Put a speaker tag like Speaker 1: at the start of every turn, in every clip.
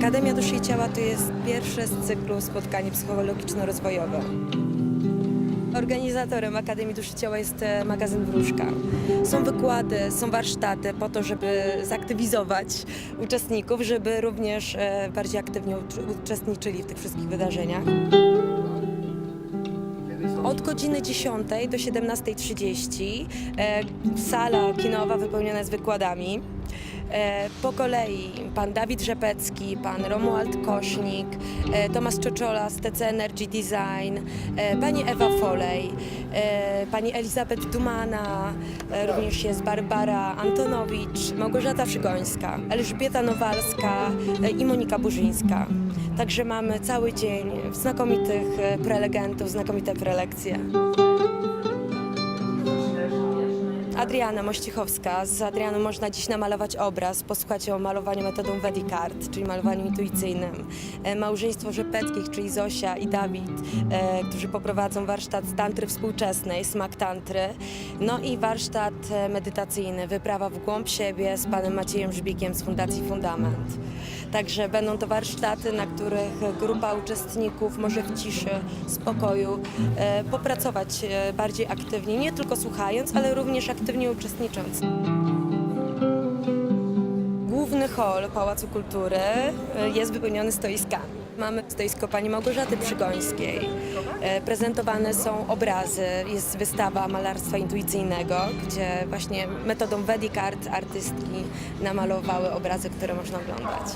Speaker 1: Akademia Duszy i Ciała to jest pierwsze z cyklu spotkań psychologiczno-rozwojowe. Organizatorem Akademii Duszy Ciała jest e, magazyn Wróżka. Są wykłady, są warsztaty po to, żeby zaktywizować uczestników, żeby również e, bardziej aktywnie ucz- uczestniczyli w tych wszystkich wydarzeniach. Od godziny 10 do 17.30 e, sala kinowa wypełniona jest wykładami. E, po kolei pan Dawid Rzepecki, pan Romuald Kosznik, e, Tomasz Czoczola z TC Energy Design, e, pani Ewa Folej, pani Elizabeth Dumana, również jest Barbara Antonowicz, Małgorzata Szygońska, Elżbieta Nowalska i Monika Burzyńska. Także mamy cały dzień znakomitych prelegentów, znakomite prelekcje. Adriana Mościchowska. Z Adrianą można dziś namalować obraz, posłuchać o malowaniu metodą Vedic Art, czyli malowaniu intuicyjnym. E, Małżeństwo Rzepeckich, czyli Zosia i Dawid, e, którzy poprowadzą warsztat tantry współczesnej, smak tantry. No i warsztat e, medytacyjny, wyprawa w głąb siebie z panem Maciejem Żbikiem z Fundacji Fundament. Także będą to warsztaty, na których grupa uczestników może w ciszy, spokoju e, popracować e, bardziej aktywnie, nie tylko słuchając, ale również aktywnie uczestnicząc. Główny hol Pałacu Kultury e, jest wypełniony stoiskami. Mamy stoisko pani Małgorzaty Przygońskiej. E, Prezentowane są obrazy, jest wystawa malarstwa intuicyjnego, gdzie właśnie metodą Vedic Art artystki namalowały obrazy, które można oglądać.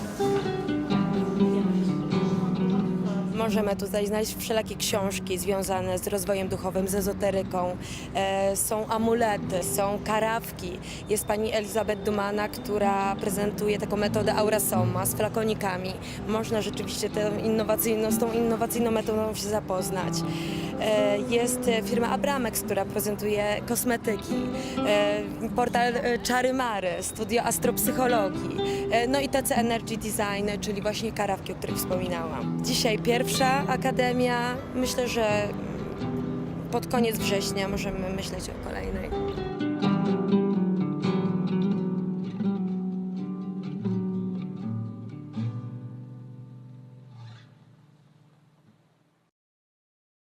Speaker 1: Możemy tutaj znaleźć wszelakie książki związane z rozwojem duchowym, z ezoteryką. E, są amulety, są karawki. Jest pani Elizabeth Dumana, która prezentuje taką metodę Aurasoma z flakonikami. Można rzeczywiście tę innowacyjną, z tą innowacyjną metodą się zapoznać. E, jest firma Abramex, która prezentuje kosmetyki. E, portal Czary Mary, studio astropsychologii. No i TC Energy Design, czyli właśnie karawki, o których wspominałam. Dzisiaj pierwsza akademia. Myślę, że pod koniec września możemy myśleć o kolejnej.